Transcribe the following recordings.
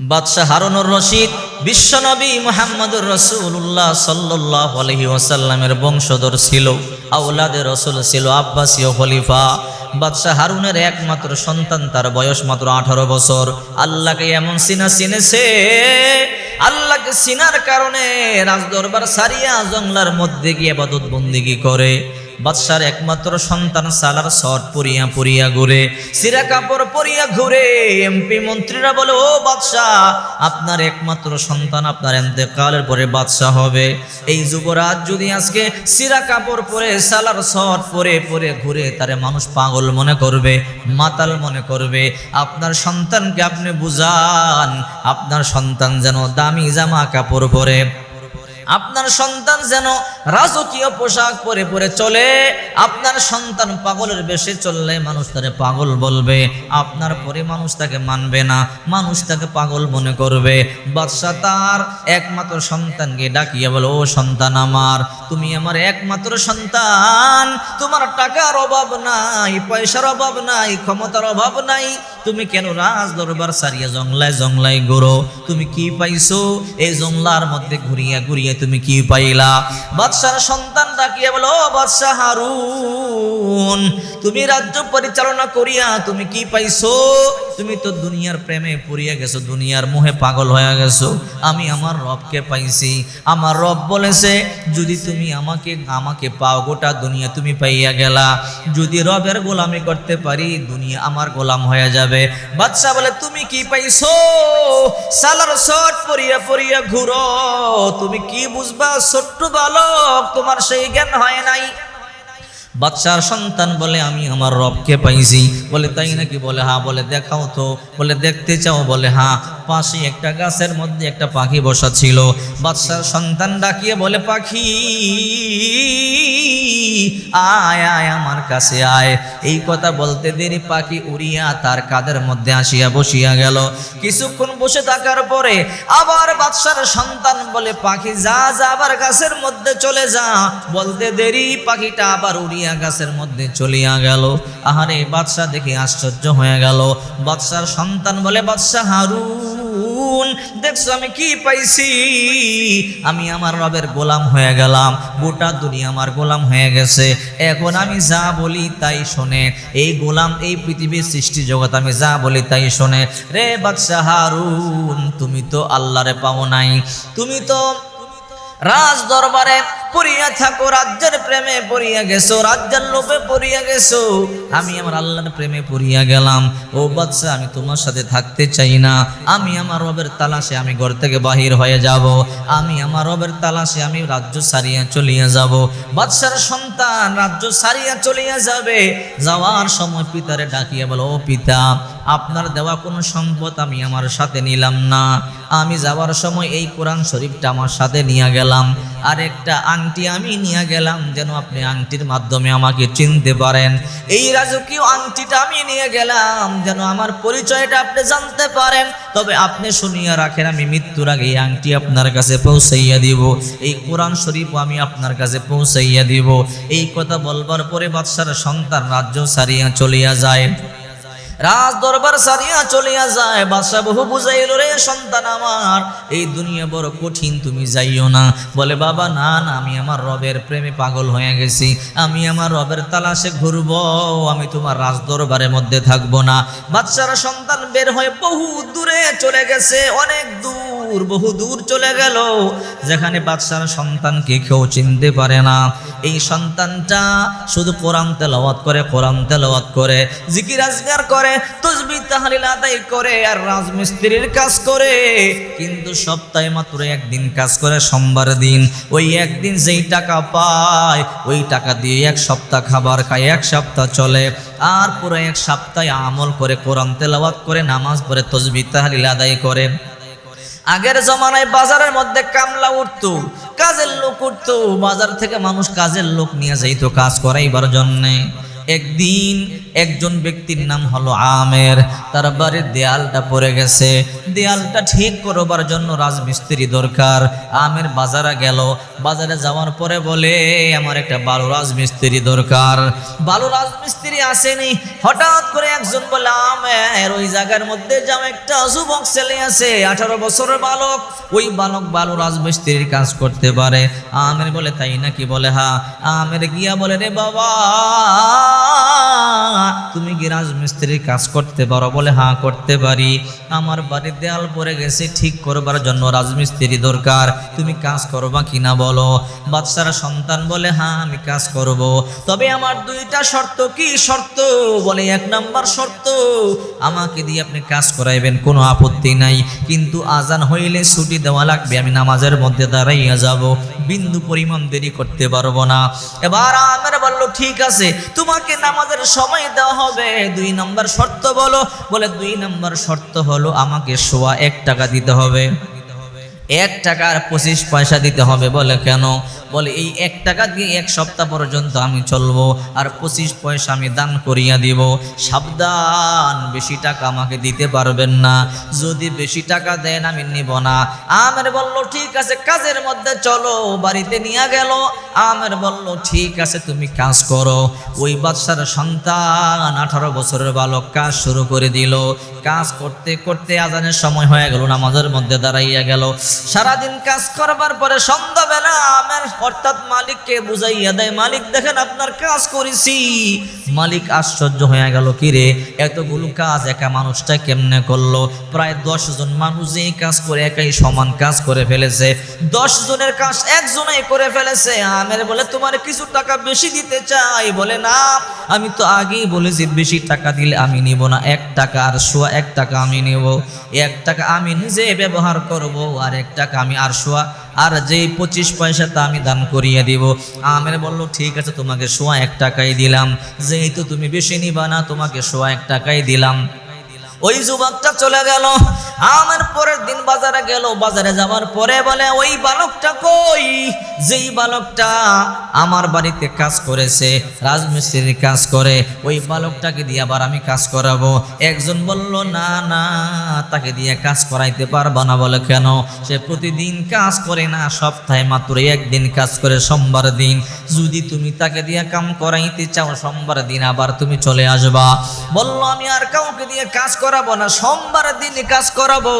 বাদশাহ হারুনুর রশিদ বিশ্বনবী মোহাম্মদুর রসুল্লাহ সাল্লাহ আলহি ওসাল্লামের বংশধর ছিল আউলাদের রসুল ছিল আব্বাসীয় খলিফা। বাদশাহ হারুনের একমাত্র সন্তান, তার বয়স মাত্র আঠারো বছর। আল্লাহকে এমন সিনা চিনেছে, আল্লাহকে চিনার কারণে রাজদরবার সারিয়া জংলার মধ্যে গিয়ে বাদত বন্দিগি করে। বাদশার একমাত্র সন্তান সালার শট পরিয়া পরিয়া ঘুরে, সিরা কাপড় পরিয়া ঘুরে এমপি মন্ত্রীরা বলে, ও বাদশাহ, আপনার একমাত্র সন্তান আপনার এতেকালের পরে বাদশাহ হবে। এই যুবরাজ যদি আজকে সিরা কাপড় পরে, সালার শট পরে পরে ঘুরে, তারে মানুষ পাগল মনে করবে, মাতাল মনে করবে। আপনার সন্তানকে আপনি বুঝান, আপনার সন্তান যেন দামি জামা কাপড় পরে। আপনার সন্তান যেন রাজকীয় পোশাক পরে পরে চলে, আপনার সন্তান পাগলের বেশে চললে মানুষ তাকে পাগল বলবে। আপনার পরে মানুষ তাকে মানবে না, মানুষ তাকে পাগল মনে করবে। বাদশাহ তার একমাত্র সন্তানকে ডাকিয়ে বলো, ও সন্তান আমার, তুমি আমার একমাত্র সন্তান। তোমার টাকার অভাব নাই, পয়সার অভাব নাই, ক্ষমতার অভাব নাই। তুমি কেন রাজ দরবার সারিয়া জংলায় জংলায় ঘুরো? তুমি কি পাইছো? এই জংলার মধ্যে ঘুরিয়া ঘুরিয়া তুমি কি পাইলা? বাদশার সন্তান ডাকিয়া বলো? "ও বাদশাহ হারুন। তুমি রাজ্য পরিচালনা করিয়া তুমি কি পাইছো? তুমি তো দুনিয়ার প্রেমে পড়িয়া গেছো, দুনিয়ার মোহে পাগল হয়ে গেছো। আমি আমার রবকে পাইছি। আমার রব বলেছে, যদি তুমি আমাকে আমাকে পাও, গোটা দুনিয়া তুমি পাইয়া গেলা। যদি রবের গোলামি করতে পারি, দুনিয়া আমার গোলাম হয়ে যাবে। বাদশাহ বলে, তুমি কি পাইছো? সালার শট পরিয়া পরিয়া ঘুরো। তুমি কি বুঝবা, ছোট্ট বালক? তোমার সেই জ্ঞান হয় নাই। বাচ্চার সন্তান বলে আমি আমার রবকে পাইছি। বলে তাই নাকি? বলে হা বলে দেখাও তো। বলে, দেখতে চাও? বলে হ্যাঁ। পাশে একটা গাছের মধ্যে একটা পাখি বসা ছিল। বাচ্চার সন্তান ডাকিয়ে বলে, পাখি, আয় আয়, আমার কাছে আয়। এই কথা বলতে দেরি পাখি উড়িয়া তার কাদের মধ্যে আসিয়া বসিয়া গেল। কিছুক্ষণ বসে থাকার পরে আবার বাদশার সন্তান বলে, পাখি, যা যা, আবার গাছের মধ্যে চলে যা। বলতে দেরি পাখিটা আবার উড়িয়া গাছের মধ্যে চলিয়া গেল। আহারে বাদশাহ দেখে আশ্চর্য হয়ে গেল। বাদশার সন্তান বলে বাদশাহ হারুন দেখছ আমি কি পাইছি? আমি আমার রবের গোলাম হয়ে গেলাম, গোটা দুনিয়া আমার গোলাম হয়ে গেছে। এখন আমি যা বলি তাই শোনে। এই গোলাম, এই পৃথিবীর সৃষ্টি জগৎ, আমি যা বলি তাই শোনে। রে বাদশাহ হারুন, তুমি তো আল্লাহরে পাও নাই। তুমি তো রাজ দরবারে পড়িয়া থাকো, রাজ্যের প্রেমে পড়িয়া গেছো, রাজ্যের লোভে পড়িয়া গেছো। আমি আমার আল্লাহর প্রেমে পড়িয়া গেলাম। ও বাচ্চা আমি তোমার সাথে থাকতে চাই না। আমি আমার রবের তালাশে আমি ঘর থেকে বাহির হয়ে যাব। আমি আমার রবের তালাশে আমি রাজ্য সারিয়া চলিয়া যাব। বাদশার সন্তান রাজ্য সারিয়া চলিয়া যাবে। যাওয়ার সময় পিতারে ডাকিয়া বলো, ও পিতা আপনার দেওয়া কোনো সম্পদ আমি আমার সাথে নিলাম না। আমি যাওয়ার সময় এই কোরআন শরীফটা আমার সাথে নিয়ে গেলাম। আর একটা আংটি আমি নিয়ে গেলাম যেন আপনি আংটির মাধ্যমে আমাকে চিনতে পারেন। এই রাজকীয় আংটিটা আমি নিয়ে গেলাম যেন আমার পরিচয়টা আপনি জানতে পারেন। তবে আপনি শুনিয়া রাখেন, আমি মৃত্যুর আগে এই আংটি আপনার কাছে পৌঁছাইয়া দিব। এই কোরআন শরীফ আমি আপনার কাছে পৌঁছাইয়া দিব। এই কথা বলবার পরে বাদশার সন্তান রাজ্য সারিয়া চলিয়া যায়। রাজ দরবার সারিয়া চলিয়া যায়। বাদশা বহু বুঝাইল, রে সন্তান আমার, এই দুনিয়া বড় কঠিন, তুমি যাইও না। বলে, বাবা, না না, আমি আমার রবের প্রেমে পাগল হয়ে গেছি। আমি আমার রবের তালাশে ঘুরব, আমি তোমার রাজ দরবারের মধ্যে থাকব না। বাচ্চারা সন্তান বের হয়ে বহু দূরে চলে গেছে, অনেক দূর। বহু দূর চলে গেল, যেখানে বাচ্চার সন্তানকে কেউ চিনতে পারে না। এই সন্তানটা শুধু কোরআন তেলাওয়াত করে, কোরআন তেলাওয়াত করে, জিকির আজগার করে তসবি তাহলিল আদায় করে, আর রাজমিস্ত্রির কাজ করে। কিন্তু সপ্তাহে মাত্র একদিন কাজ করে সোমবার দিন। ওই একদিন যেই টাকা পায়, ওই টাকা দিয়ে এক সপ্তাহ খাবার খায়, এক সপ্তাহ চলে। আর পুরো এক সপ্তাহে আমল করে, কোরআন তেলাওয়াত করে, নামাজ পড়ে তসবি তাহলিল আদায় করে। আগের জমানায় বাজারের মধ্যে কামলা উঠতো, কাজের লোক উঠতো, বাজার থেকে মানুষ কাজের লোক নিয়ে যাইতো, কাজ করাইবার জন্যে। একদিন একজন ব্যক্তির নাম হলো আমের। তার বাড়ির দেয়ালটা পড়ে গেছে। দেয়ালটা ঠিক করবার জন্য রাজমিস্ত্রি দরকার। আমের বাজারে গেল। বাজারে যাওয়ার পরে বলে, আমার একটা বালু রাজমিস্ত্রি দরকার। বালু রাজমিস্ত্রি আসেনি। হঠাৎ করে একজন বলে, আমের, ওই জায়গার মধ্যে যাও একটা যুবক ছেলে আছে, আঠারো বছরের বালক, ওই বালক বালু রাজমিস্ত্রির কাজ করতে পারে। আমের বলে, তাই নাকি? বলে হা আমের গিয়া বলে, রে বাবা তুমি কি রাজমিস্ত্রির কাজ করতে পারো? বলে হ্যাঁ করতে পারি। আমার বাড়ির দেয়াল পরে গেছে, ঠিক করবার জন্য রাজমিস্ত্রি দরকার। তুমি কাজ করবা কিনা বলো? বাচ্চারা সন্তান বলে হ্যাঁ আমি কাজ করব। তবে আমার দুইটা শর্ত, কি শর্ত? বলে, এক নাম্বার শর্ত, আমাকে দিয়ে আপনি কাজ করাইবেন, কোনো আপত্তি নাই। কিন্তু আজান হইলে ছুটি দেওয়া লাগবে, আমি নামাজের মধ্যে দাঁড়াইয়া যাব। বিন্দু পরিমাণ দেরি করতে পারব না। এবার আমার বলল ঠিক আছে, তোমাকে নামাজের সময় দেওয়া হবে। দুই নম্বর শর্ত বলো। বলে, দুই নম্বর শর্ত হলো, আমাকে সোয়া এক টাকা দিতে হবে। এক টাকার পঁচিশ পয়সা দিতে হবে। বলে, কেন? বলে, এই এক টাকা দিয়ে এক সপ্তাহ পর্যন্ত আমি চলবো? আর পঁচিশ পয়সা আমি দান করিয়া দিব। সাবধান, বেশি টাকা আমাকে দিতে পারবেন না। যদি বেশি টাকা দেন আমি নিব না। আমের বলল, ঠিক আছে, কাজের মধ্যে চলো, বাড়িতে নিয়ে গেল। আমের বলল, ঠিক আছে, তুমি কাজ করো। ওই বাচ্চার সন্তান আঠারো বছরের বালক কাজ শুরু করে দিল। কাজ করতে করতে আজানের সময় হয়ে গেল, নামাজের মধ্যে দাঁড়াইয়া গেল। সারাদিন কাজ করবার পরে সন্ধ্যাবেলা আমের অর্থাৎ মালিককে বুঝাইয়া দেয়, মালিক দেখেন আপনার কাজ করেছি। মালিক আশ্চর্য হয়ে গেল কিরে এতগুলো কাজ একা মানুষটা কেমনে করল? প্রায় দশ জন মানুষ এই কাজ করে, একাই সমান কাজ করে ফেলেছে। দশ জনের কাজ একজনেই করে ফেলেছে। আমের বলে, তোমার কিছু টাকা বেশি দিতে চাই। বলে, না, আমি তো আগেই বলেছি, বেশি টাকা দিলে আমি নিব না। এক টাকা আর সোয়া, এক টাকা আমি নেব। এক টাকা আমি নিজে ব্যবহার করব, আর এক টাকা আমি আর সোয়া আর যেই পঁচিশ পয়সা তা আমি দান করিয়ে দিব। আমের বলল, ঠিক আছে, তোমাকে সোয়া এক টাকাই দিলাম। যেহেতু তুমি বেশি নিবা না, তোমাকে সোয়া এক টাকাই দিলাম। ওই যুবকটা চলে গেল। আমার পরের দিন বাজারে গেল, বাজারে যাওয়ার পরে বলে, ওই বালকটা কই? যেই বালকটা আমার বাড়িতে কাজ করেছে, রাজমিস্ত্রির কাজ করে, ওই বালকটাকে দিয়ে আবার আমি কাজ করাবো। একজন বলল, না না, তাকে দিয়ে কাজ করাইতে পারব না। বলে, কেন? সে প্রতিদিন কাজ করে না, সপ্তাহে মাত্র একদিন কাজ করে সোমবার দিন। যদি তুমি তাকে দিয়ে কাম করাইতে চাও, সোমবার দিন আবার তুমি চলে আসবা। বলল, আমি আর কাউকে দিয়ে কাজ করাবো না, সোমবার দিন কাজ করাবো।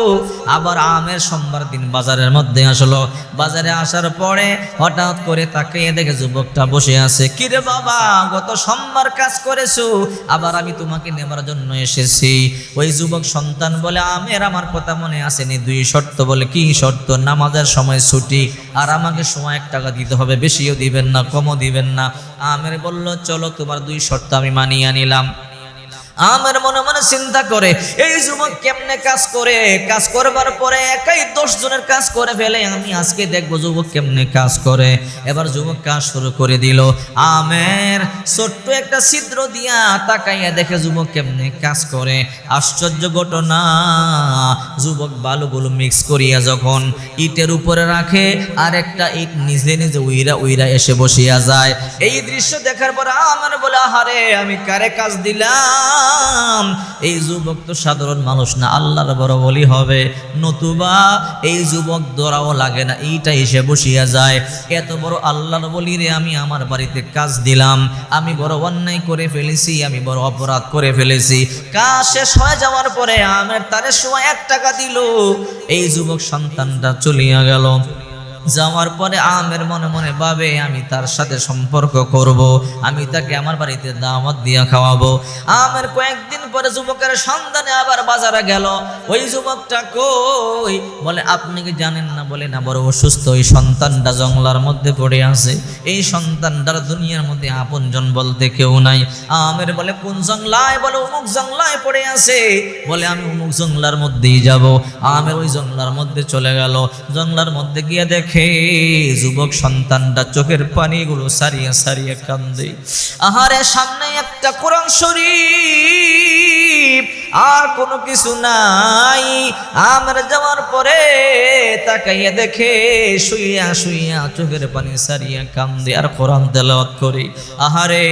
আবার আমের সোমবার দিন বাজারের মধ্যে আসলো। বাজারে আসার পরে হঠাৎ করে তাকে দেখে যুবকটা বসে আছে। কিরে বাবা, গত সোমবার কাজ করেছ, আবার আমি তোমাকে নেবার জন্য এসেছি। ওই যুবক সন্তান বলে, আমের আমার কথা মনে আসেনি, দুই শর্ত বলে, কি শর্ত? নামাজের সময় ছুটি, আর আমাকে সময় এক টাকা দিতে হবে, বেশিও দিবেন না, কমও দিবেন না। আমের বলল, চলো, তোমার দুই শর্ত আমি মানিয়ে নিলাম। আমার মনে মনে চিন্তা করে, এই যুবক কেমনে কাজ করে? কাজ করবার পরে একাই দশ জনের কাজ করে ফেলে, আমি আজকে দেখব যুবক কেমনে কাজ করে। এবার যুবক কাজ শুরু করে দিল, আমের ছোট্ট একটা ছিদ্র দিয়া তাকাইয়া দেখে যুবক কেমনে কাজ করে। আশ্চর্য ঘটনা, যুবক বালুগুলো মিক্স করিয়া যখন ইটের উপরে রাখে আর একটা ইট নিজে নিজে উইরা উইরা এসে বসিয়া যায়। এই দৃশ্য দেখার পর আমার বলে, আহারে, আমি কারে কাজ দিলাম? এই যুবক তো সাধারণ মানুষ না, আল্লাহর বড় বলি হবে। নতুবা এই যুবক দৌড়াও লাগে না এইটা এসে বসিয়া যায়। এত বড় আল্লাহর বলি রে, আমি আমার বাড়িতে কাজ দিলাম। আমি বড় অন্যায় করে ফেলেছি, আমি বড় অপরাধ করে ফেলেছি। কাজ শেষ হয়ে যাওয়ার পরে আমের তারে সময় এক টাকা দিল। এই যুবক সন্তানটা চলিয়া গেল। যাওয়ার পরে আমের মনে মনে ভাবে, আমি তার সাথে সম্পর্ক করব, আমি তাকে আমার বাড়িতে দাওয়াত দিয়া খাওয়াবো। আমের কয়েকদিন পরে যুবকের সন্ধানে আবার বাজারে গেল। ওই যুবকটা কই? বলে, আপনি কি জানেন না? বলে, না, বড় অসুস্থ ওই সন্তানটা জঙ্গলার মধ্যে পড়ে আছে। এই সন্তানটার দুনিয়ার মধ্যে আপনজন বলতে কেউ নাই। আমের বলে, কোন জংলায় বলে, অমুক জংলায় পড়ে আছে। বলে, আমি অমুক জংলার মধ্যেই যাব। আমের ওই জংলার মধ্যে চলে গেল। জংলার মধ্যে গিয়ে দেখে যুবক সন্তানটা চোখের পানিগুলো সারিয়ে সারিয়ে কান্দে। আহারে সামনে একটা কোরআন শরীফ। আর কোনো কিছু নাই। আমার যাওয়ার পরে তাকাইয়া দেখে শুইয়া শুইয়া চোখের পানি সারিয়া কাম কান্দে আর কোরআন তেলাওয়াত করি। আহারে,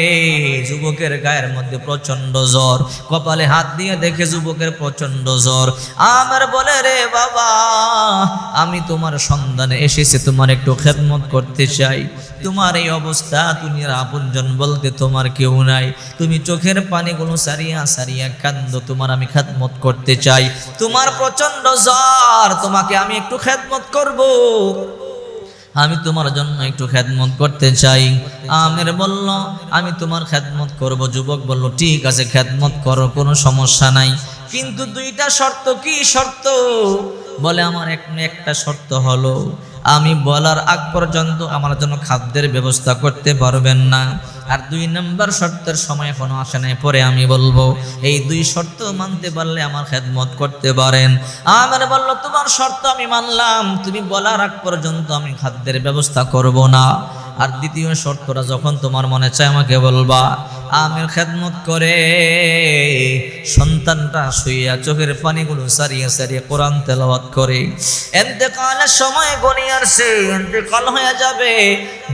যুবকের গায়ের মধ্যে প্রচণ্ড জ্বর। কপালে হাত দিয়ে দেখে যুবকের প্রচণ্ড জ্বর। আমার বলে, রে বাবা, আমি তোমার সন্ধানে এসেছি, তোমার একটু খেদমত করতে চাই। তোমার এই অবস্থা, তুমি আপনজন বলতে তোমার কেউ নাই। তুমি চোখের পানিগুলো সারিয়া সারিয়া কান্দ, তোমার আমি খেদমত করতে চাই। তোমার প্রচণ্ড জ্বর, তোমাকে আমি একটু খেদমত করব। আমি তোমার জন্য একটু খেদমত করতে চাই। আমের বলল, আমি তোমার খেদমত করব। যুবক বলল, ঠিক আছে, খেদমত করো, কোনো সমস্যা নাই। কিন্তু দুইটা শর্ত, কি শর্ত? বলে, আমার এক একটা শর্ত হলো আমি বলার আগ পর্যন্ত আমার জন্য খাদ্যের ব্যবস্থা করতে পারবেন না। আর দুই নম্বর শর্তের সময় এখনও আসে নাই, পরে আমি বলব, এই দুই শর্ত মানতে পারলে আমার খেদমত করতে পারেন। আমার বলল, তোমার শর্ত আমি মানলাম, তুমি বলার আগ পর্যন্ত আমি খাদ্যের ব্যবস্থা করব না। আর দ্বিতীয় শর্তটা যখন তোমার মনে চায় আমাকে বলবা আমের খেদমত করে, সন্তানটা শুইয়া চোখের পানিগুলো সারিয়ে সারিয়ে কোরআন তেলাওয়াত করে। এতেকালের সময় গড়িয়ে আসছে এতেকাল হয়ে যাবে।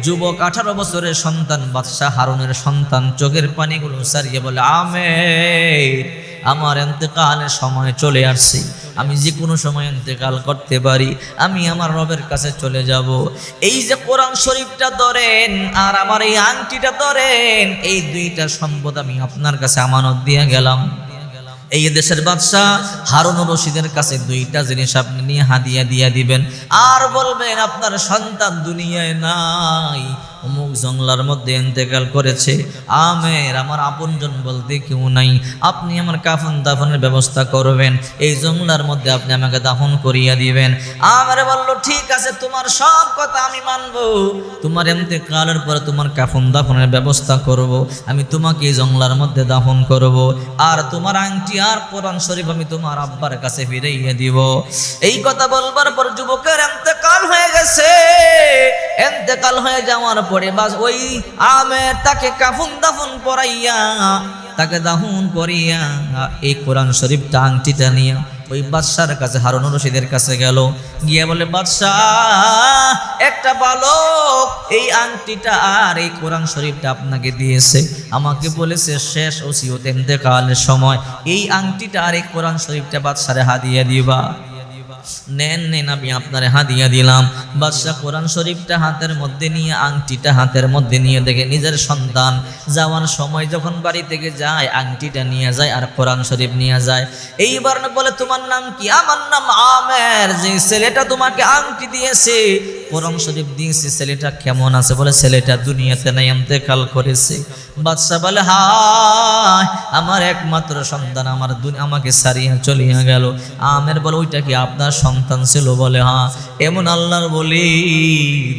যুবক আঠারো বছরের সন্তান, বাদশাহ হারুনের সন্তান চোখের পানিগুলো সারিয়ে বলে, আমের, আমার এতেকালের সময় চলে আসছে। আমি যে কোনো সময় ইন্তেকাল করতে পারি, আমি আমার রবের কাছে চলে যাব। এই যে কোরআন শরীফটা ধরেন আর আমার এই আংটিটা ধরেন, এই দুইটা সম্পদ আমি আপনার কাছে আমানত দিয়ে গেলাম। এই দেশের বাদশাহ হারুন রশিদের কাছে দুইটা জিনিস আপনি নিয়ে হাদিয়া দিয়ে দিবেন। আর বলবেন, আপনার সন্তান দুনিয়ায় নাই। অমুক জংলার মধ্যে ইন্তেকাল করেছে। আমের, আমার আপনজন বলতে কেউ নাই। আপনি আমার কাফন দাফনের ব্যবস্থা করবেন। এই জংলার মধ্যে আপনি আমাকে দাফন করিয়া দিবেন। আমার বলল, ঠিক আছে, তোমার সব কথা আমি মানব। তোমার ইন্তেকালের পরে তোমার কাফন দাফনের ব্যবস্থা করব। আমি তোমাকে এই জংলার মধ্যে দাফন করব। আর তোমার আংটি আর কোরআন শরীফ আমি তোমার আব্বার কাছে ফিরাইয়া দিব। এই কথা বলবার পর যুবকের এন্তেকাল হয়ে গেছে। এন্তেকাল হয়ে যাওয়ার পরে বাস ওই আমের তাকে কাফুন দাফুন পরাইয়া, তাকে দাফুন করিয়া এই কোরআন শরীফটা আংটিটা নিয়ে ওই বাদশার কাছে, হারুন রশিদের কাছে গেল। গিয়ে বলে, বাদশাহ, একটা বালক, এই আংটিটা আর এই কোরআন শরীফটা আপনাকে দিয়েছে। আমাকে বলেছে, শেষ ওসিয়ত ইন্তেকালের সময় এই আংটিটা আর এই কোরআন শরীফটা বাদশারে হাদিয়া দিবা। নেন নেন, আমি আপনার হাদিয়া দিলাম। বাদশাহ কোরআন শরীফটা হাতের মধ্যে নিয়ে, আংটিটা হাতের মধ্যে নিয়ে দেখে নিজের সন্তান যাওয়ার সময় যখন বাড়ি থেকে যায়, আংটিটা নিয়ে যায় আর কোরআন শরীফ নিয়ে যায়। এইবার বলে, তোমার নাম কি? আমার নাম আমের। যে ছেলেটা তোমাকে আংটি দিয়েছে কোরআন শরীফ দিয়েছি ছেলেটা কেমন আছে? বলে, ছেলেটা দুনিয়াতে নাই কাল করেছে। বাদশাহ বলে, হায়, আমার একমাত্র সন্তান আমার আমাকে সারিয়া চলিয়া গেল। আমের বলে, ওইটা কি আপনার সন্তান ছিল? বলে হ্যাঁ। এমন আল্লাহর বলি,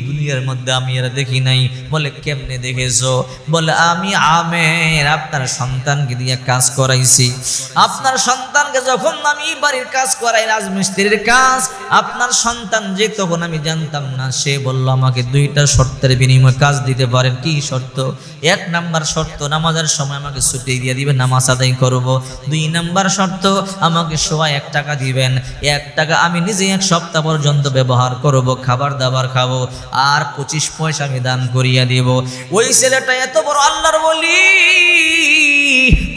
দুনিয়ার মধ্যে আমি এরা দেখি নাই। বলে, কেমনে দেখেছ? বলে, আমি আমের, আপনার সন্তানকে দিয়ে কাজ করাইছি। আপনার সন্তানকে যখন আমি বাড়ির কাজ করাই, রাজমিস্ত্রির কাজ, আপনার সন্তান যে তখন আমি জানতাম না। সে বলল, আমাকে দুইটা শর্তের বিনিময়ে কাজ দিতে পারেন। কি শর্ত? এক নাম্বার শর্ত, নামাজের সময় আমাকে ছুটি দিয়ে দিবেন, নামাজ আদায় করব। দুই নাম্বার শর্ত, আমাকে সবাই এক টাকা দিবেন। এক টাকা আমি নিজে এক সপ্তাহ পর্যন্ত ব্যবহার করব, খাবার দাবার খাব, আর পঁচিশ পয়সা আমি দান করিয়া দিব। ওই ছেলেটা এত বড় আল্লাহর বলি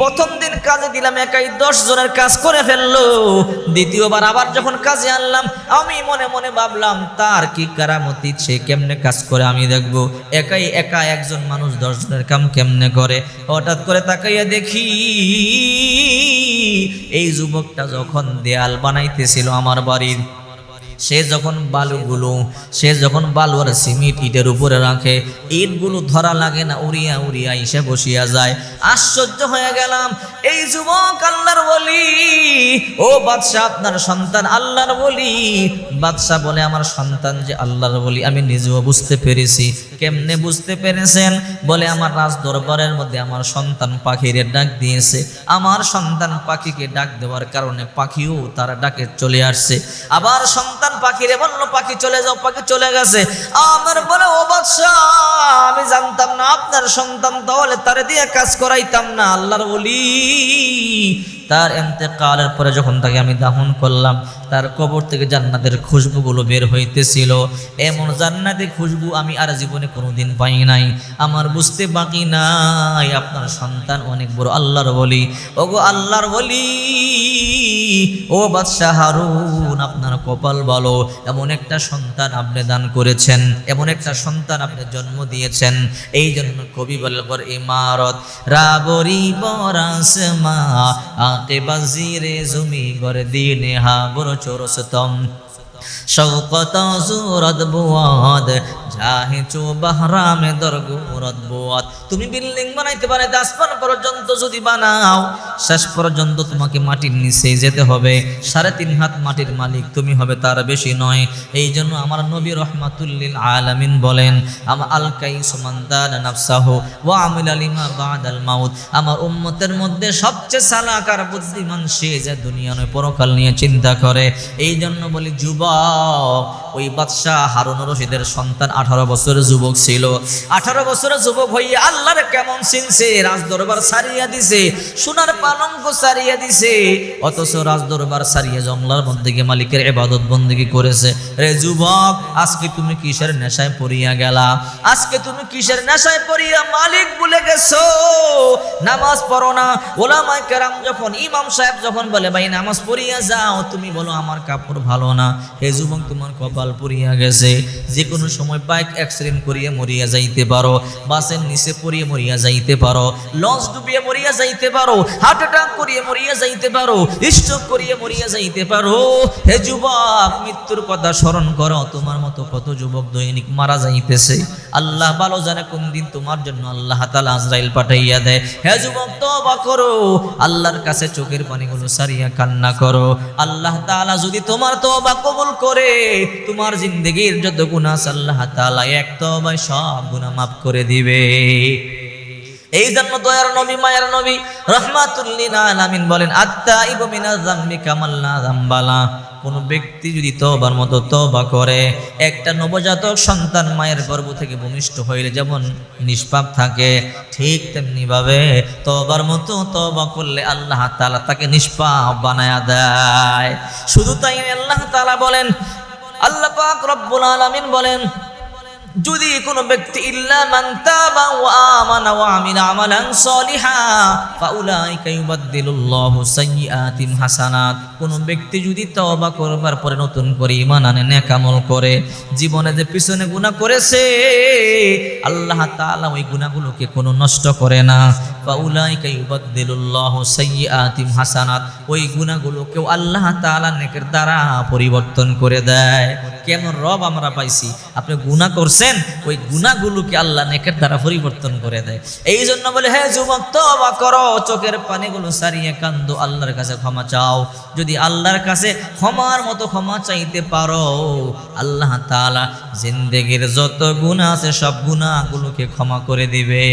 প্রথম দিন কাজে দিলাম, একাই দশ জনের কাজ করে ফেলল। দ্বিতীয়বার আবার যখন কাজে আনলাম, আমি মনে মনে ভাবলাম, তার কি কারামতি, সে কেমনে কাজ করে আমি দেখব? একাই একা একজন মানুষ দশ জনের কাম কেমনে করে? হঠাৎ করে তাকাইয়া দেখি, এই যুবকটা যখন দেয়াল বানাইতেছিল আমার বাড়ির সে যখন বালুগুলো, সে যখন বালু আর সিমেন্ট ইটের উপরে রাখে, ইটগুলো ধরা লাগে না, উড়িয়া উড়িয়া এসে বসিয়া যায়। আশ্চর্য হয়ে গেলাম, এই যুবক আল্লাহর বলি ও বাদশাহ, আপনার সন্তান আল্লাহর বলি বাদশাহ বলে, আমার সন্তান যে আল্লাহর বলি আমি নিজেও বুঝতে পেরেছি। কেমনে বুঝতে পেরেছেন? বলে, আমার রাজ দরবারের মধ্যে আমার সন্তান পাখিরে ডাক দিয়েছে। আমার সন্তান পাখিকে ডাক দেওয়ার কারণে পাখিও তার ডাকে চলে আসছে। আবার সন্তান পাখিরে বলল, পাখি চলে যাও, পাখি চলে গেছে। আমার বলে, ও আমি জানতাম না, আপনার সন্তান তাহলে তারে দিয়ে কাজ করাইতাম না, আল্লাহর বলি তার এন্তেকালের পরে যখন তাকে আমি দাহন করলাম, তার কবর থেকে জান্নাতের খুশবুগুলো বের হইতেছিল। এমন জান্নাতের খুশবু আমি আর জীবনে কোনোদিন পাই নাই। আমার বুঝতে বাকি নাই, আপনার সন্তান অনেক বড় আল্লাহর বলি ওগো আল্লাহর বলি ও বাদশাহ হারুন, আপনার কপাল বলো এমন একটা সন্তান আপনি দান করেছেন, এমন একটা সন্তান আপনি জন্ম দিয়েছেন। এই জন্য কবি বলে পর ইমারত, রাবরি বরাসমা আকে বাজিরে জুমি গর দিনে হা বড় চোরসতম। শৌকত জুরদ বুয়াদ, জাহে চো বাহরামে দরগুরদ বুয়াদ। তুমি বিল্ডিং বানাইতে পারে, আসমান পর্যন্ত যদি বানাও, শেষ পর্যন্ত তোমাকে মাটির নিচে যেতে হবে। সাড়ে তিন হাত মাটির মালিক তুমি হবে, তার বেশি নয়। এই জন্য আমার নবী রহমাতুল্লিল আলামিন বলেন আমার আল কাইসুমান্দান নাফসাহু ওয়া আমিল আলিমা বাদাল মাউত। আমার উম্মতের মধ্যে সবচেয়ে সালাকার, বুদ্ধিমান সে যে দুনিয়া নয়, পরকাল নিয়ে চিন্তা করে। এই জন্য বলি, যুবক ওই বাদশাহ হারুন রশিদের সন্তান আঠারো বছরের যুবক ছিল। আঠারো বছরের যুবক হইয়া আল্লাহর কেমন চিনছে? রাজ দরবার সারিয়া দিছে, সোনার পালঙ্ক সারিয়া দিছে। অথচ রাজ দরবার সারিয়া জঙ্গলার মধ্যে গিয়ে মালিকের এবাদত বন্দিগি করেছে। রে যুবক, আজকে তুমি কিসের নেশায় পড়িয়া গেলা? আজকে তুমি কিসের নেশায় পড়িয়া মালিক ভুলে গেছো? নামাজ পড়ো না। ওলামাই কেরাম যখন, ইমাম সাহেব যখন বলে, ভাই, নামাজ পড়িয়া যাও। তুমি বলো আমার কাপড় ভালো না। হে যুবক তোমার কপাল পড়িয়া গেছে। যে কোনো সময় বাইক অ্যাক্সিডেন্ট করিয়া মরিয়া যাইতে পারো, বাসের নিচে পড়িয়ে মরিয়া যাইতে পারো লঞ্চ ডুবিয়ে মরিয়া যাইতে পারো হার্ট অ্যাটাক করিয়ে মরিয়া যাইতে পারো স্ট্রোক করিয়ে মরিয়া যাইতে পারো। হে যুবক, মৃত্যুর কথা স্মরণ করো, তোমার মতো কত যুবক দৈনিক মারা যাইতেছে। আল্লাহ ভালো জানে কোন দিন তোমার জন্য আল্লাহ তালা আজরাইল পাঠাইয়া দেয়। হে যুবক তবা করো, আল্লাহর কাছে চোখের পানিগুলো সারিয়া কান্না করো। আল্লাহ তাআলা যদি তোমার তো তবা কবুল করে তোমার জিন্দগির যত গুণা সাল্লাহ তাআলা এক তবায় সব গুনাহ মাফ করে দিবে। এই জন্য দয়ার নবী, মায়ের নবী রহমাতুল্লিল আলামিন বলেন আত্তা ইবু মিনাজ যামবি কামাল্লা যামবালা। কোন ব্যক্তি যদি তবার মতো তবা করে, একটা নবজাতক সন্তান মায়ের গর্ভ থেকে ভূমিষ্ঠ হইলে যেমন নিষ্পাপ থাকে, ঠিক তেমনি ভাবে তবার মতো তবা করলে আল্লাহ তালা তাকে নিষ্পাপ বানায়া দেয়। শুধু তাই আল্লাহ তালা বলেন, আল্লাহ পাক রব্বুল আলামিন বলেন যদি কোনো ব্যক্তি, ইল্লা মান তাবা ওয়া আমানা ওয়া আমিলা আমালান সলিহা, ফাউলাইকা ইউবাদদিলুল্লাহু সাইয়্যাতিম হাসানাত। কোন ব্যক্তি যদি তওবা করবার পরে নতুন করে ঈমান আনে, নেক আমল করে, জীবনে যে পিছনে গুনাহ করেছে, আল্লাহ তাআলা ওই গুনাহগুলোকে কোনো নষ্ট করে না। ফাউলাইকা ইউবাদদিলুল্লাহু সাইয়্যাতিম হাসানাত। ওই গুনাহগুলোকেও আল্লাহ তাআলা নেকের দ্বারা পরিবর্তন করে দেয়। কেমন রব আমরা পাইছি? আপনি গুনাহ করছেন, ওই গুনাহগুলোকে আল্লাহ নেকের দ্বারা পরিবর্তন করে দেয়। এই জন্য বলে হ্যাঁ যুবক তবা করো, চোখের পানিগুলো সারিয়ে কান্দো, আল্লাহর কাছে ক্ষমা চাও। যদি আল্লাহর কাছে ক্ষমার মতো ক্ষমা চাইতে পারো, আল্লাহ তাআলা জিন্দেগির যত গুনাহ আছে, সব গুনাহগুলোকে ক্ষমা করে দিবে।